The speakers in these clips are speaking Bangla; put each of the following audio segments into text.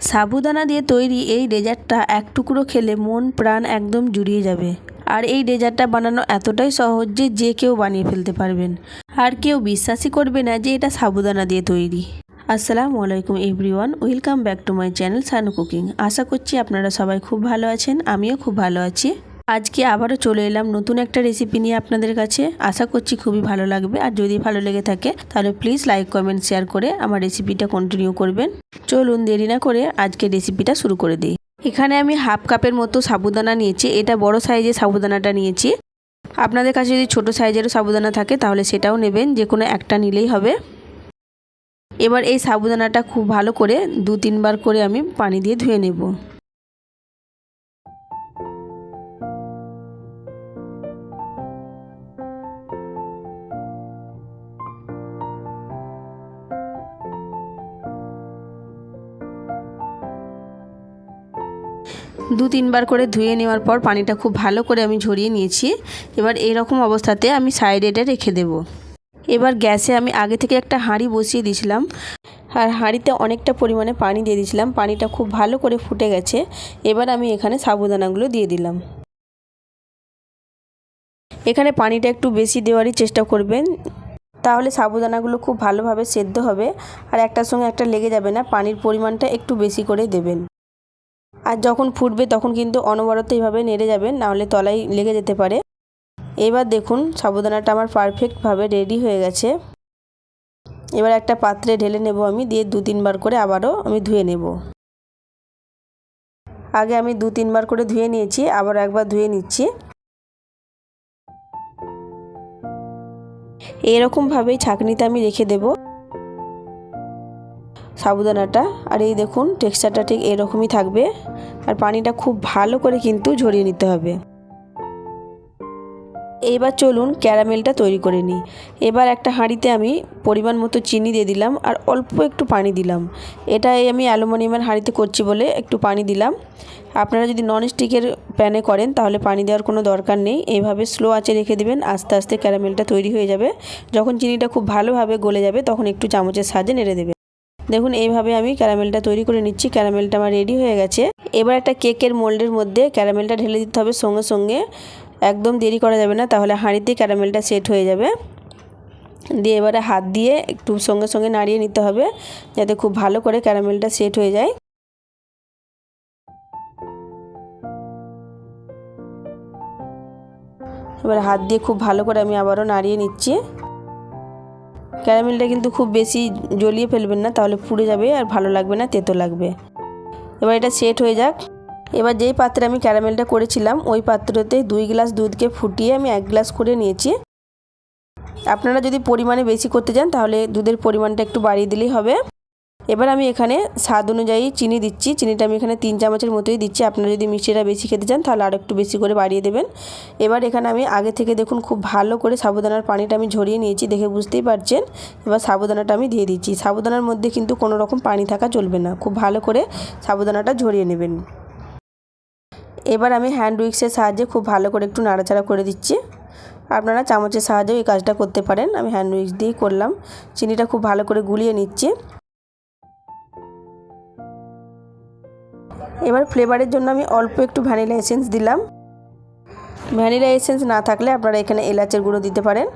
সাবুদানা দিয়ে তৈরি এই ডেজার্টটা এক টুকরো খেলে মন, প্রাণ একদম জুড়িয়ে যাবে। আর এই ডেজার্টটা বানানো এতটাই সহজ যে যে কেউ বানিয়ে ফেলতে পারবেন। আর কেউ বিশ্বাসই করবে না যে, এটা সাবুদানা দিয়ে তৈরি। আসসালামু আলাইকুম everyone, welcome back to my channel Sanu cooking. আশা করছি আপনারা সবাই খুব ভালো আছেন, আমিও খুব ভালো আছি। আজকে আবারও চলে এলাম নতুন একটা রেসিপি নিয়ে আপনাদের কাছে। আশা করছি খুবই ভালো লাগবে। আর যদি ভালো লেগে থাকে, তাহলে প্লিজ লাইক কমেন্ট শেয়ার করে আমার রেসিপিটা কন্টিনিউ করবেন। চলুন দেরি না করে আজকে রেসিপিটা শুরু করে দিই। এখানে আমি হাফ কাপের মতো সাবুদানা নিয়েছি। এটা বড় সাইজের সাবুদানাটা নিয়েছি। আপনাদের কাছে যদি ছোট সাইজেরও সাবুদানা থাকে, তাহলে সেটাও নেবেন। যে কোনো একটা নিলেই হবে। এবার এই সাবুদানাটা খুব ভালো করে দু তিনবার করে আমি পানি দিয়ে ধুয়ে নেব। দু তিনবার করে ধুয়ে নেওয়ার পর পানিটা খুব ভালো করে আমি ঝরিয়ে নিয়েছি। এবার এরকম অবস্থাতে আমি সাইডে এটা রেখে দেব। এবার গ্যাসে আমি আগে থেকে একটা হাঁড়ি বসিয়ে দিয়েছিলাম। আর হাঁড়িতে অনেকটা পরিমাণে পানি দিয়ে দিয়েছিলাম। পানিটা খুব ভালো করে ফুটে গেছে। এবার আমি এখানে সাবুদানাগুলো দিয়ে দিলাম। এখানে পানিটা একটু বেশি দেওয়ারই চেষ্টা করবেন। তাহলে সাবুদানাগুলো খুব ভালোভাবে সেদ্ধ হবে। আর একটার সঙ্গে একটা লেগে যাবে না। পানির পরিমাণটা একটু বেশি করে দেবেন। আর যখন ফুটবে তখন কিন্তু অনবরত এইভাবে নেড়ে যাবেন, নাহলে তলায় লেগে যেতে পারে। এবার দেখুন, সাবুদানাটা আমার পারফেক্টভাবে রেডি হয়ে গেছে। এবার একটা পাত্রে ঢেলে নেব আমি, দিয়ে দু তিনবার করে আবারও আমি ধুয়ে নেব। আগে আমি দু তিনবার করে ধুয়ে নিয়েছি, আবার একবার ধুয়ে নিচ্ছি। এরকমভাবেই ছাঁকনিতে আমি রেখে দেব। সাবুদানাটা। আর এই দেখুন টেক্সচারটা ঠিক এরকমই থাকবে। আর পানিটা খুব ভালো করে কিন্তু ঝরিয়ে নিতে হবে। এইবার চলুন ক্যারামেলটা তৈরি করে নিই। এবার একটা হাঁড়িতে আমি পরিমাণ মতো চিনি দিয়ে দিলাম আর অল্প একটু পানি দিলাম। এটা আমি অ্যালুমিনিয়ামের হাঁড়িতে করছি বলে একটু পানি দিলাম। আপনারা যদি নন স্টিকের প্যানে করেন তাহলে পানি দেওয়ার কোনো দরকার নেই। এইভাবে স্লো আঁচে রেখে দিবেন, আস্তে আস্তে ক্যারামেলটা তৈরি হয়ে যাবে। যখন চিনিটা খুব ভালোভাবে গলে যাবে, তখন একটু চামচের সাহায্যে নেড়ে দেবে দেখুন, এইভাবে আমি ক্যারামেলটা তৈরি করে নিচ্ছি। ক্যারামেলটা আমার রেডি হয়ে গেছে। এবার একটা কেকের মোল্ডের মধ্যে ক্যারামেলটা ঢেলে দিতে হবে। সঙ্গে সঙ্গে একদম দেরি করা যাবে না, তাহলে হাঁড়িতে ক্যারামেলটা সেট হয়ে যাবে। দিয়ে এবারে হাত দিয়ে একটু সঙ্গে সঙ্গে নাড়িয়ে নিতে হবে, যাতে খুব ভালো করে ক্যারামেলটা সেট হয়ে যায়। এবার হাত দিয়ে খুব ভালো করে আমি আবারও নাড়িয়ে নিচ্ছি। ক্যারামেলটা কিন্তু খুব বেশি জ্বলিয়ে ফেলবেন না, তাহলে পুড়ে যাবে আর ভালো লাগবে না, তেতো লাগবে। এবার এটা সেট হয়ে যাক। এবার যেই পাত্রে আমি ক্যারামেলটা করেছিলাম, ওই পাত্রতে দুই গ্লাস দুধকে ফুটিয়ে আমি এক গ্লাস করে নিয়েছি। আপনারা যদি পরিমাণে বেশি করতে চান, তাহলে দুধের পরিমাণটা একটু বাড়িয়ে দিলেই হবে। এবার আমি এখানে স্বাদ অনুযায়ী চিনি দিচ্ছি। চিনিটা আমি এখানে তিন চামচের মতোই দিচ্ছি। আপনারা যদি মিষ্টিটা বেশি খেতে চান, তাহলে আর একটু বেশি করে বাড়িয়ে দেবেন। এবার এখানে আমি আগে থেকে দেখুন খুব ভালো করে সাবুদানার পানিটা আমি ঝরিয়ে নিয়েছি, দেখে বুঝতেই পারছেন। এবার সাবুদানাটা আমি দিয়ে দিচ্ছি। সাবুদানার মধ্যে কিন্তু কোনো রকম পানি থাকা চলবে না। খুব ভালো করে সাবুদানাটা ঝরিয়ে নেবেন। এবার আমি হ্যান্ড উইক্সের সাহায্যে খুব ভালো করে একটু নাড়াচাড়া করে দিচ্ছি। আপনারা চামচের সাহায্যেও এই কাজটা করতে পারেন। আমি হ্যান্ড উইক্স দিয়েই করলাম। চিনিটা খুব ভালো করে গুলিয়ে নিচ্ছি। এবার ফ্লেভারের জন্য আমি অল্প একটু ভ্যানিলা এসেন্স দিলাম। ভ্যানিলা এসেন্স না থাকলে আপনারা এখানে এলাচের গুঁড়ো দিতে পারেন।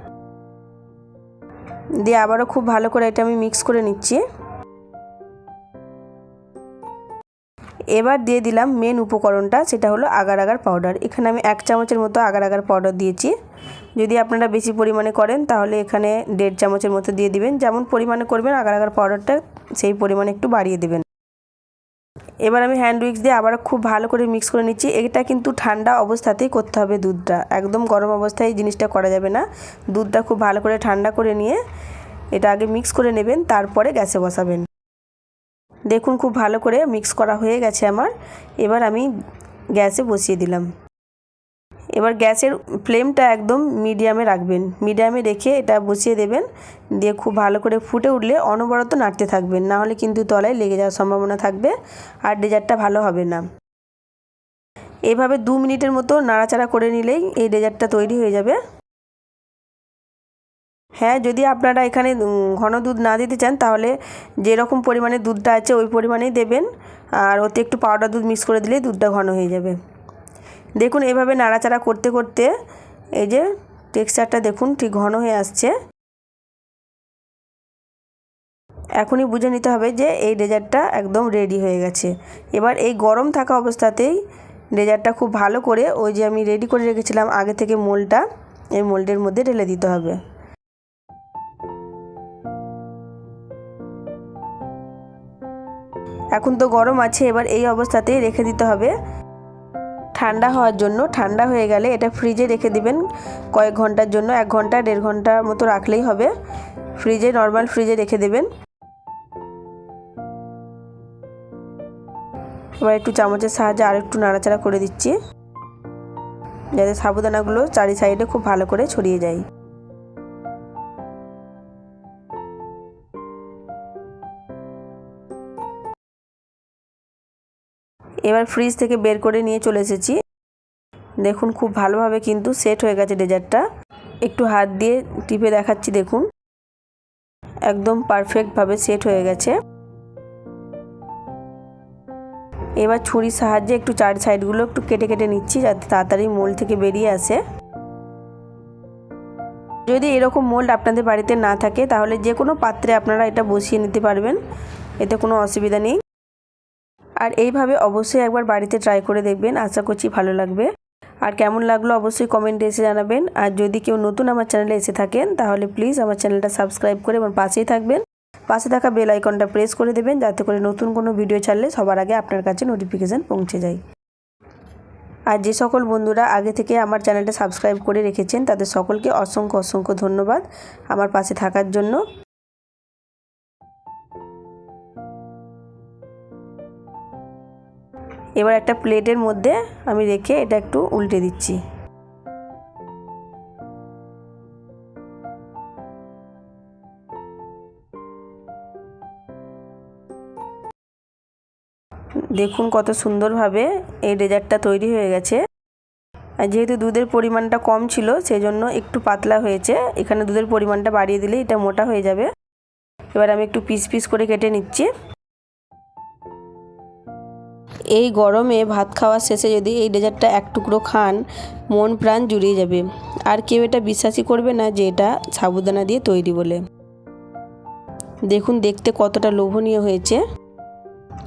দিয়ে আবারও খুব ভালো করে এটা আমি মিক্স করে নিচ্ছি। এবার দিয়ে দিলাম মেন উপকরণটা, সেটা হলো আগার আগার পাউডার। এখানে আমি এক চামচের মতো আগার আগার পাউডার দিয়েছি। যদি আপনারা বেশি পরিমাণে করেন, তাহলে এখানে দেড় চামচের মতো দিয়ে দিবেন। যেমন পরিমাণে করবেন, আগার আগার পাউডারটা সেই পরিমাণে একটু বাড়িয়ে দেবেন। এবার আমি হ্যান্ড উইক্স দিয়ে আবার খুব ভালো করে মিক্স করে নিচ্ছি। এটা কিন্তু ঠান্ডা অবস্থাতেই করতে হবে দুধটা। একদম গরম অবস্থায় জিনিসটা করা যাবে না। দুধটা খুব ভালো করে ঠান্ডা করে নিয়ে এটা আগে মিক্স করে নেবেন, তারপরে গ্যাসে বসাবেন। দেখুন খুব ভালো করে মিক্স করা হয়ে গেছে আমার। এবার আমি গ্যাসে বসিয়ে দিলাম। এবার গ্যাসের ফ্লেমটা একদম মিডিয়ামে রাখবেন। মিডিয়ামে রেখে এটা বসিয়ে দেবেন। দিয়ে খুব ভালো করে ফুটে উঠলে অনবরত নাড়তে থাকবেন। না হলে কিন্তু তলায় লেগে যাওয়ার সম্ভাবনা থাকবে আর ডেজার্টটা ভালো হবে না। এভাবে দু মিনিটের মতো নাড়াচাড়া করে নিলেই এই ডেজার্টটা তৈরি হয়ে যাবে। হ্যাঁ যদি আপনারা এখানে ঘন দুধ না দিতে চান, তাহলে যেরকম পরিমাণে দুধটা আছে, ওই পরিমাণেই দেবেন। আর ওতে একটু পাউডার দুধ মিক্স করে দিলেই দুধটা ঘন হয়ে যাবে। দেখুন, এভাবে নাড়াচাড়া করতে করতে এই যে টেক্সচারটা দেখুন, ঠিক ঘন হয়ে আসছে। এখনই বুঝে নিতে হবে যে এই ডেজার্টটা একদম রেডি হয়ে গেছে। এবার এই গরম থাকা অবস্থাতেই ডেজার্টটা খুব ভালো করে ওই যে আমি রেডি করে রেখেছিলাম, আগে থেকে মোলটা, এই মোল্ডের মধ্যে ঢেলে দিতে হবে। এখন তো গরম আছে, এবার এই অবস্থাতেই রেখে দিতে হবে। ঠান্ডা হওয়ার জন্য, ঠান্ডা হয়ে গেলে এটা ফ্রিজে রেখে দিবেন কয়েক ঘণ্টার জন্য, এক ঘণ্টা, দেড় ঘণ্টার মতো রাখলেই হবে। ফ্রিজে নর্মাল ফ্রিজে রেখে দেবেন। এবার একটু চামচের সাহায্যে আর একটু নাড়াচাড়া করে দিচ্ছি, যাতে সাবুদানাগুলো চারি সাইডে খুব ভালো করে ছড়িয়ে যায়। এবার ফ্রিজ থেকে বের করে নিয়ে চলে এসেছি। দেখুন, খুব ভালোভাবে কিন্তু সেট হয়ে গেছে ডেজার্টটা একটু হাত দিয়ে টিপে দেখাচ্ছি, দেখুন। একদম পারফেক্টভাবে সেট হয়ে গেছে। এবার ছুরির সাহায্যে একটু চার সাইডগুলো একটু কেটে কেটে নিচ্ছি, যাতে তাড়াতাড়ি মোল থেকে বেরিয়ে আসে। যদি এরকম মোল্ড আপনাদের বাড়িতে না থাকে, তাহলে যে কোনো পাত্রে আপনারা এটা বসিয়ে নিতে পারবেন। এতে কোনো অসুবিধা নেই। আর এইভাবে অবশ্যই একবার বাড়িতে ট্রাই করে দেখবেন। আশা করছি ভালো লাগবে। আর কেমন লাগল অবশ্যই কমেন্টে এসে জানাবেন। আর যদি কেউ নতুন আমার চ্যানেলে এসে থাকেন, তাহলে প্লিজ আমার চ্যানেলটা সাবস্ক্রাইব করে আমার পাশেই থাকবেন। পাশে থাকা বেল আইকনটা প্রেস করে দেবেন, যাতে করে নতুন কোনো ভিডিও ছাড়লে সবার আগে আপনার কাছে নোটিফিকেশান পৌঁছে যায়। আর যে সকল বন্ধুরা আগে থেকে আমার চ্যানেলটা সাবস্ক্রাইব করে রেখেছেন, তাদের সকলকে অসংখ্য অসংখ্য ধন্যবাদ আমার পাশে থাকার জন্য। এবার একটা প্লেটের মধ্যে আমি রেখে এটা একটু উল্টে দিচ্ছি। দেখুন কত সুন্দরভাবে এই ডেজার্টটা তৈরি হয়ে গেছে। আর যেহেতু দুধের পরিমাণটা কম ছিল সেই জন্য একটু পাতলা হয়েছে। এখানে দুধের পরিমাণটা বাড়িয়ে দিলে এটা মোটা হয়ে যাবে। এবার আমি একটু পিস পিস করে কেটে নিচ্ছি। এই গরমে ভাত খাওয়ার শেষে যদি এই ডেজার্টটা এক টুকরো খান, মন প্রাণ জুড়িয়ে যাবে। আর কেউ এটা বিশ্বাসই করবে না যে এটা সাবুদানা দিয়ে তৈরি বলে। দেখুন, দেখতে কতটা লোভনীয় হয়েছে।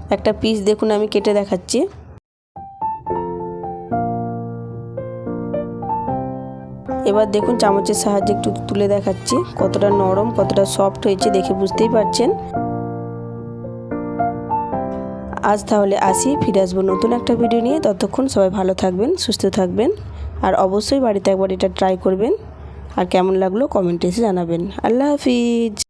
একটা পিস দেখুন, আমি কেটে দেখাচ্ছি। এবার দেখুন, চামচের সাহায্যে একটু তুলে দেখাচ্ছি। কতটা নরম, কতটা সফট হয়েছে দেখে বুঝতেই পারছেন। আজ তাহলে আসি, ফিরে আসব নতুন একটা ভিডিও নিয়ে। ততক্ষণ সবাই ভালো থাকবেন, সুস্থ থাকবেন। আর অবশ্যই বাড়িতে একবার এটা ট্রাই করবেন। আর কেমন লাগল কমেন্টে এসে জানাবেন। আল্লাহ হাফিজ।